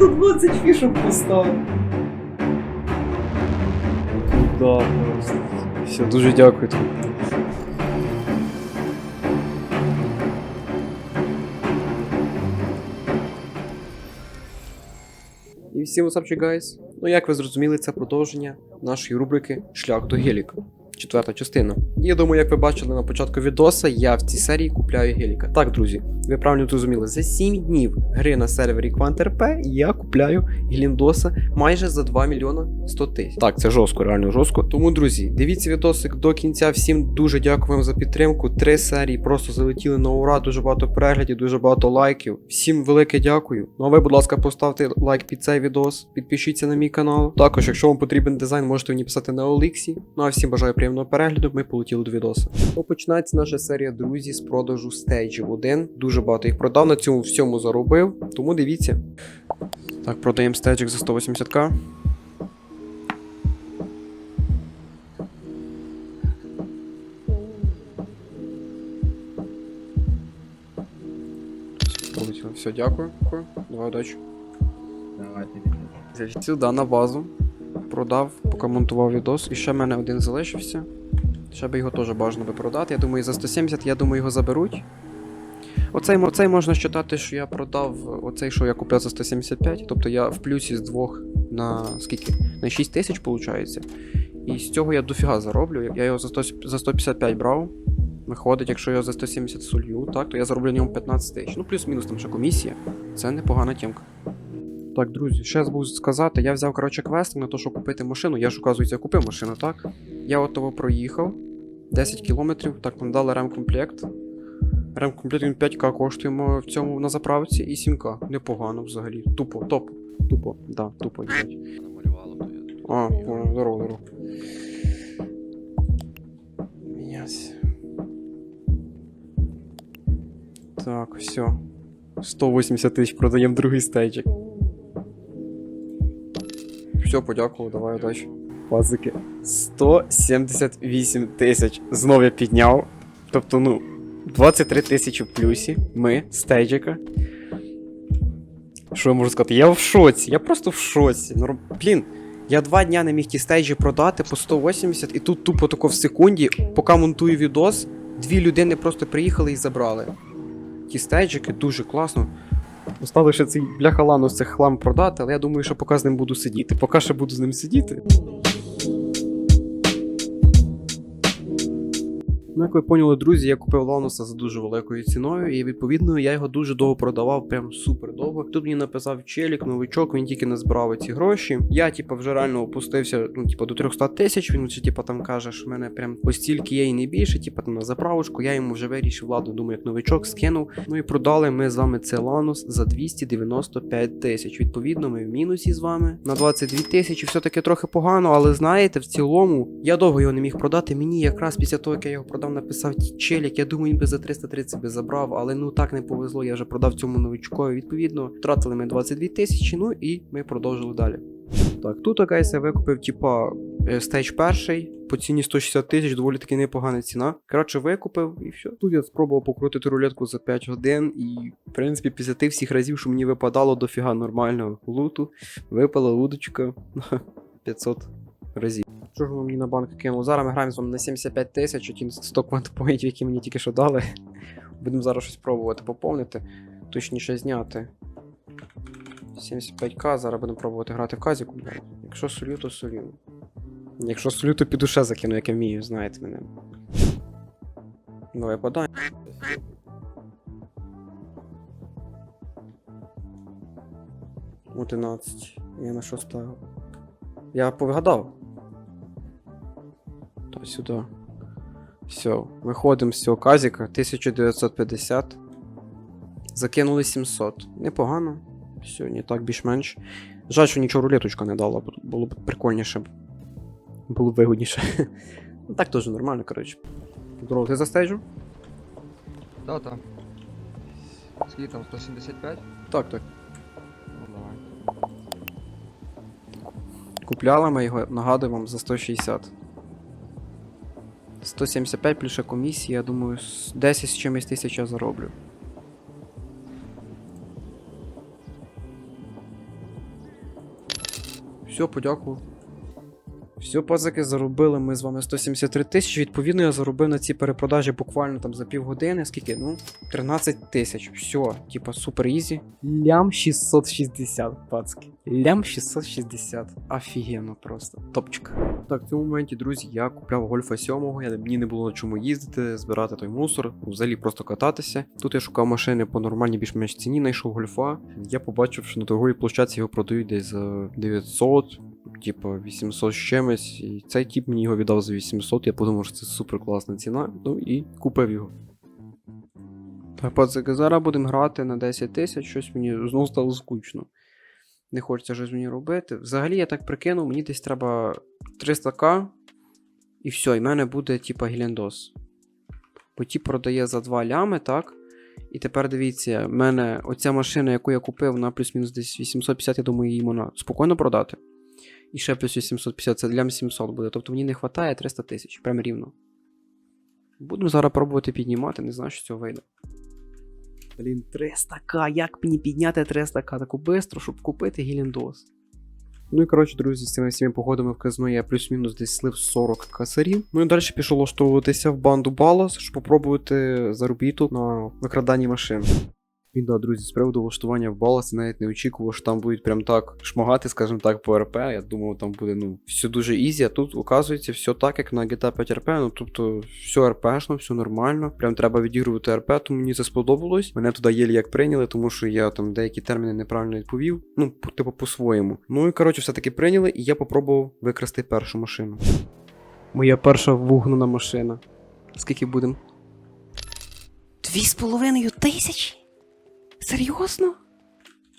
120 фішок поставив. Да, просто. Все, дуже дякую тобі. І всім what's up, guys. Ну, як ви зрозуміли, це продовження нашої рубрики Шлях до Геліка. Четверта частина. І я думаю, як ви бачили на початку відоса, я в цій серії купляю геліка. Так, друзі, ви правильно зрозуміли, за 7 днів гри на сервері QuantRP я купляю Гліндоса майже за 2 мільйона 100 тисяч. Так, це жорстко, реально жорстко. Тому, друзі, дивіться відосик до кінця. Всім дуже дякую вам за підтримку. Три серії просто залетіли на ура, дуже багато переглядів, дуже багато лайків. Всім велике дякую. Ну а ви, будь ласка, поставте лайк під цей відос, підпишіться на мій канал. Також, якщо вам потрібен дизайн, можете мені писати на Оліксі. Ну а всім бажаю приємного перегляду. Ми полетіли до відоса. Починається наша серія друзі з продажу стейджів 1. Дуже багато їх продав, на цьому всьому заробив. Тому дивіться. Так, продаємо стейджик за 180к. Полетіло. Все, дякую. Давай удачі. Давайте. Сюди на базу. Продав, поки монтував відос. І ще в мене один залишився. Ще би його теж бажано би продати. Я думаю, за 170, я думаю, його заберуть. Оцей, оцей можна вважати, що я продав оцей, що я купив за 175. Тобто я в плюсі з двох на скільки? На 6 тисяч, виходить. І з цього я дофіга зароблю. Я його за, 100, за 155 брав. Виходить, якщо я за 170 солью, так, то я зароблю на ньому 15 тисяч. Ну, плюс-мінус там ще комісія. Це непогана тємка. Так, друзі, ще забув сказати, я взяв, коротше, квест на те, щоб купити машину. Я ж, оказується, купив машину, так? Я от того проїхав. 10 кілометрів, так, нам дали ремкомплект. Ремкомплект він 5к коштуємо в цьому на заправці і 7к. Непогано взагалі. Тупо, топ. Тупо, да, тупо. Намалювало, то я. А, здорово, здорово. Мінясь. Так, все. 180 тисяч продаємо другий стейджик. Все, подякував, давай удачі. Пазики. 178 тисяч. Знов я підняв. Тобто, ну, 23 тисячі в плюсі. Ми, стейджика. Що я можу сказати? Я в шоці, я просто в шоці. Ну, блін, я два дня не міг ті стейджі продати по 180, і тут тупо тако в секунді, поки монтую відос, дві людини просто приїхали і забрали. Ті стейджики дуже класно. Осталося ще цей бляха ланус цих хлам продати, але я думаю, що поки з ним буду сидіти. Поки ще буду з ним сидіти. Ну, як ви поняли, друзі, я купив Лануса за дуже великою ціною, і відповідно я його дуже довго продавав, прям супер довго. Тут мені написав челік, новичок, він тільки не збирав ці гроші. Я, типу, вже реально опустився, ну, типу, до 300 тисяч. Він вже, типу, там каже, що в мене прям ось стільки є і не більше, типу, там на заправочку. Я йому вже вирішив ладно, думаю, як новичок скинув. Ну і продали ми з вами цей Ланус за 295 тисяч. Відповідно, ми в мінусі з вами на 22 тисячі. Все таки трохи погано, але знаєте, в цілому я довго його не міг продати. Мені якраз після того, як я його продав, написав челік. Я думаю, він би за 330 би забрав, але ну так не повезло. Я вже продав цьому новичкові. Відповідно, втратили ми 22 тисячі. Ну і ми продовжили далі. Так, тут гайс, викупив, типа, е, стейдж перший по ціні 160 тисяч, доволі таки непогана ціна. Коротше, викупив і все. Тут я спробував покрутити рулетку за 5 годин, і, в принципі, після тих всіх разів, що мені випадало дофіга нормального луту, випала удочка 500 разів. Що ж воно мені на банк кинуло? Зараз ми граємо з вами на 75 тисяч, ті 100 квантпоінтів, які мені тільки що дали. Будемо зараз щось пробувати поповнити, точніше зняти. 75к, зараз будемо пробувати грати в казіку. Якщо солю, то солю. Якщо солю, то під душе закину, як я вмію, знаєте мене. Давай подай. Одинадцять. Я на що ставив? Я повигадав. То сюди. Все, виходимо з цього казіка. 1950. Закинули 700. Непогано. Сьогодні так більш-менш. Жаль, що нічого рулеточка не дала, було б прикольніше. Було б вигодніше. Ну так теж нормально, коротше. Здорово, ти застежу? Та, та. Скільки там, 175? Так, так. Ну давай. Купляли ми його, нагадую вам, за 160. 175 плюс ще комісії, я думаю, 10 з чимось тисяч я зароблю. Все, подякую. Все, пацаки, заробили ми з вами 173 тисячі. Відповідно, я заробив на цій перепродажі буквально там за півгодини. Скільки? Ну, 13 тисяч. Все, типа супер ізі. Лям 660, пацки. Лям 660. Офігенно просто. Топчик. Так, в цьому моменті, друзі, я купляв гольфа 7, я, мені не було на чому їздити, збирати той мусор, взагалі просто кататися. Тут я шукав машини по нормальній більш-менш ціні, знайшов гольфа. Я побачив, що на торговій площадці його продають десь за 900, типу 800 з чимось. І цей тип мені його віддав за 800, я подумав, що це супер класна ціна. Ну і купив його. Так, пацаки, зараз будемо грати на 10 тисяч, щось мені знову стало скучно. Не хочеться щось мені робити. Взагалі, я так прикинув, мені десь треба 300к, і все, і в мене буде, типа, гілендос. Бо ті продає за 2 лями, так? І тепер дивіться, в мене оця машина, яку я купив на плюс-мінус десь 850, я думаю, її можна спокійно продати. І ще плюс 850, це лям 700 буде. Тобто мені не вистачає 300 тисяч, прям рівно. Будемо зараз пробувати піднімати, не знаю, що з цього вийде. Блін, 300к, як мені підняти 300к таку бистро, щоб купити гіліндос? Ну і коротше, друзі, з цими всіма походами в казно я плюс-мінус десь слив 40 касарів. Ну і далі пішов влаштовуватися в банду Балас, щоб попробувати заробіток на викраданні машин. І да, друзі, з приводу влаштування в Балас, я навіть не очікував, що там будуть прям так шмагати, скажімо так, по РП. Я думав, там буде ну, все дуже ізі, а тут, оказується, все так, як на GTA 5 РП. Ну тобто, все РПшно, все нормально. Прям треба відігрувати РП, тому мені це сподобалось. Мене туди єлі як прийняли, тому що я там деякі терміни неправильно відповів. Ну, типу, по-своєму. Ну і коротше, все-таки прийняли, і я попробував викрасти першу машину. Моя перша вугнана машина. Скільки будемо? Дві з половиною тисячі? Серйозно?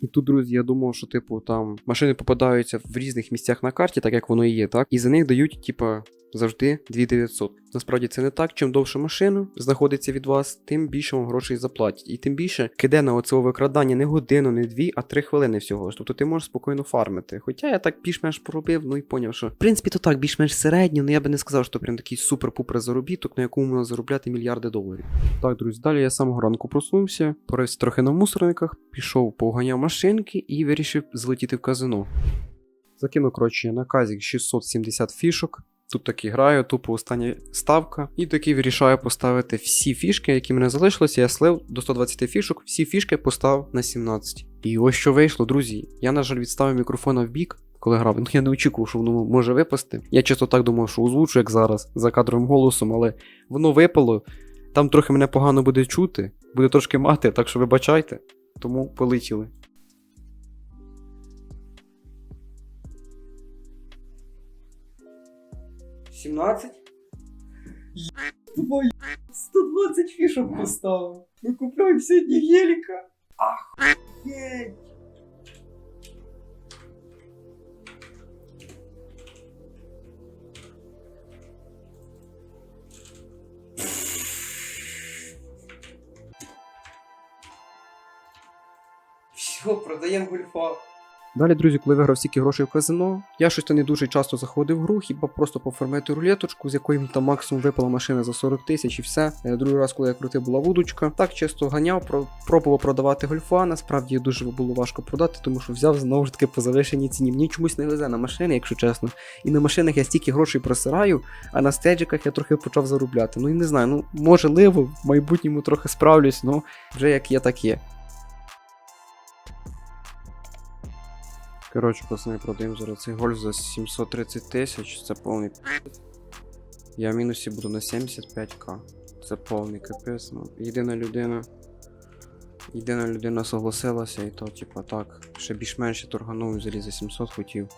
І тут, друзі, я думав, що, типу, там машини попадаються в різних місцях на карті, так як воно і є, так? І за них дають, типа, завжди 2900. Насправді це не так. Чим довше машина знаходиться від вас, тим більше вам грошей заплатять. І тим більше киде на оце викрадання не годину, не дві, а три хвилини всього. Тобто ти можеш спокійно фармити. Хоча я так більш-менш поробив, ну і поняв, що в принципі то так, більш-менш середньо, але я би не сказав, що прям такий супер-пупер заробіток, на якому можна заробляти мільярди доларів. Так, друзі, далі я самого ранку проснувся, порився трохи на мусорниках, пішов, поганяв машинки і вирішив злетіти в казино. Закинув, коротше, на казік 670 фішок. Тут таки граю, тупо остання ставка. І таки вирішаю поставити всі фішки, які мене залишилися. Я слив до 120 фішок, всі фішки поставив на 17. І ось що вийшло, друзі. Я, на жаль, відставив мікрофона в бік, коли грав. Ну я не очікував, що воно може випасти. Я чисто так думав, що озвучу, як зараз, за кадровим голосом, але воно випало. Там трохи мене погано буде чути, буде трошки мати, так що вибачайте. Тому полетіли. Сімнадцять? Твою 120 фішок поставив. Ми купляємо сьогодні геліка. Охуєть! Все, продаємо гульфа. Далі, друзі, коли виграв стільки грошей в казино, я щось не дуже часто заходив в гру, хіба просто поформити рулеточку, з якої там максимум випала машина за 40 тисяч і все. Е, Другий раз, коли я крутив, була вудочка. Так чисто ганяв, про- пробував продавати гольфа. Насправді дуже було важко продати, тому що взяв знову ж таки по завишеній ціні. Мені чомусь не везе на машини, якщо чесно. І на машинах я стільки грошей просираю, а на стеджиках я трохи почав заробляти. Ну і не знаю, ну можливо, в майбутньому трохи справлюсь, ну вже як є, так є. Коротше, пацани, продаємо зараз цей гольф за 730 тисяч. Це повний пи***ць. Я в мінусі буду на 75к. Це повний капець. Ну, єдина людина. Єдина людина согласилася, і то, типа, так, ще більш-менш я торганув взагалі за 700 хотів.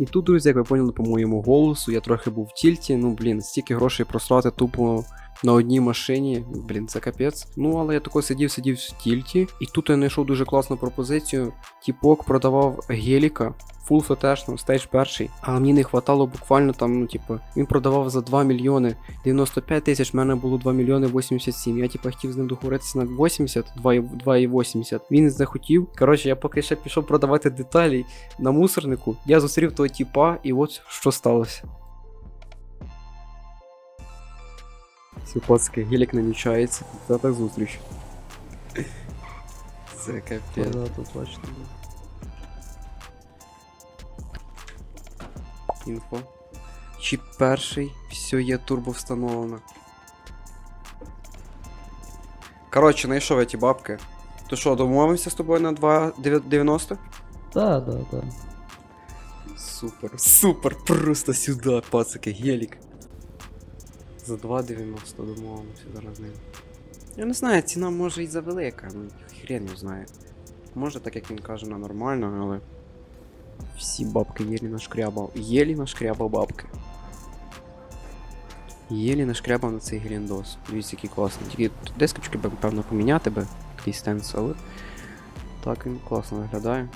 І тут, друзі, як ви поняли по моєму голосу, я трохи був в тільті. Ну, блін, стільки грошей просрати тупо на одній машині. Блін, це капець. Ну, але я тако сидів, сидів в тільті. І тут я знайшов дуже класну пропозицію. Тіпок продавав геліка. Фул фетешно, стейдж перший, а мені не хватало буквально там, ну, типу, він продавав за 2 мільйони 95 тисяч, в мене було 2 мільйони 87. Я типу хотів з ним договоритися на 80, 2,80. Він захотів. Коротше, я поки ще пішов продавати деталі на мусорнику, я зустрів того типа, і от що сталося. Все, пацки, гелік намічається. Це так зустріч. Це капець. Да, тут точно. Інфо. Чіп перший, все є турбо встановлено. Коротше, знайшов я ті бабки. То що, домовився з тобою на 2,90? Да, да, да. Супер, супер, просто сюди, пацики, гелік. За 2,90 домовимося зараз ним. Я не знаю, ціна може і завелика, ну хрен його знає. Може, так як він каже, на нормально, але. Всі бабки єлі нашкрябав. Єлі нашкрябав бабки. Єлі нашкрябав на цей геліндос. Дивіться, який класний. Тільки дескочки, б, певно, поміняти би якийсь стенс, але. Так він класно виглядає.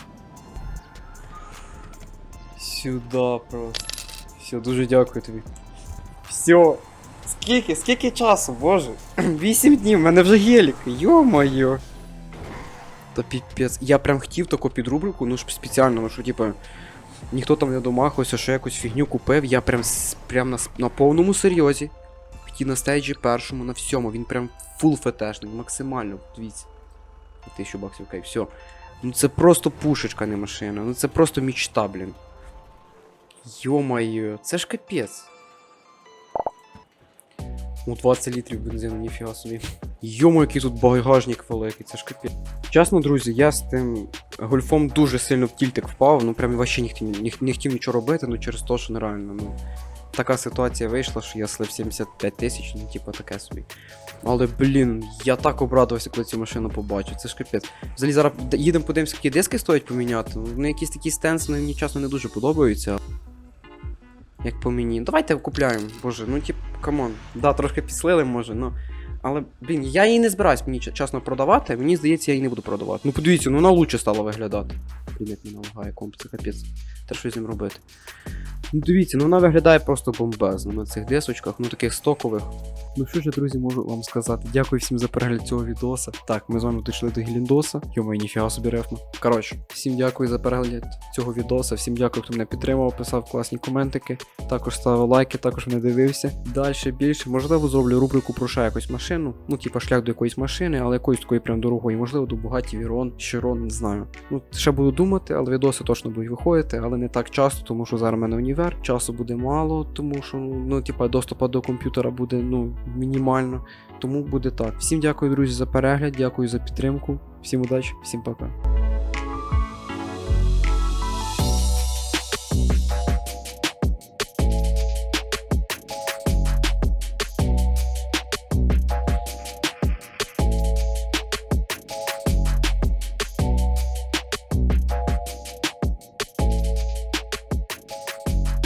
Сюда просто. Все, дуже дякую тобі. Все. Скільки, скільки часу, боже? Вісім днів, в мене вже гелік. Йо-моє. Та піпець. Я прям хотів таку підрубрику, ну ж спеціально, ну що типа. Ніхто там не домахався, що якусь фігню купив. Я прям, прям на, на повному серйозі. Хотів на стейджі першому, на всьому. Він прям фул фетешний, максимально. Дивіться. Тисячу баксів, окей, все. Ну це просто пушечка, не машина. Ну це просто мічта, блін. Йо-моє, це ж капець. У 20 літрів бензину, ніфіга собі. Йомо, який тут багажник великий, це ж капець. Чесно, друзі, я з тим гольфом дуже сильно в тільтик впав, ну прям вообще не хотів, не, хотів нічого робити, ну через те, що нереально. Ну, така ситуація вийшла, що я слив 75 тисяч, ну типу таке собі. Але блін, я так обрадувався, коли цю машину побачив, це ж капець. Взагалі зараз їдемо подивимося, які диски стоять поміняти. Ну, Вони якісь такі стенси мені чесно не дуже подобаються. Як по мені. Давайте купляємо. Боже, ну тип, камон. Да, трошки підслили, може, ну. Але, блін, я її не збираюсь мені чесно продавати, мені здається, я її не буду продавати. Ну подивіться, ну вона лучше стала виглядати. Блін, як мене лагає комп, це капець. Та що з ним робити? Ну дивіться, ну вона виглядає просто бомбезно на цих дисочках, ну таких стокових. Ну що ж, я, друзі, можу вам сказати. Дякую всім за перегляд цього відоса. Так, ми з вами дійшли до Геліндоса. Йомо, ніфіга собі рефма. Коротше, всім дякую за перегляд цього відоса. Всім дякую, хто мене підтримав, писав класні коментики. Також ставив лайки, також мене дивився. Далі більше, можливо, зроблю рубрику про ще якусь машину. Ну, типа шлях до якоїсь машини, але якоїсь такої прям дорогої. Можливо, до Bugatti Veyron, Chiron, не знаю. Ну, ще буду думати, але відоси точно будуть виходити, але не так часто, тому що зараз в мене універ, часу буде мало, тому що ну, типа, доступу до комп'ютера буде ну, мінімально. Тому буде так. Всім дякую, друзі, за перегляд, дякую за підтримку. Всім удачі, всім пока.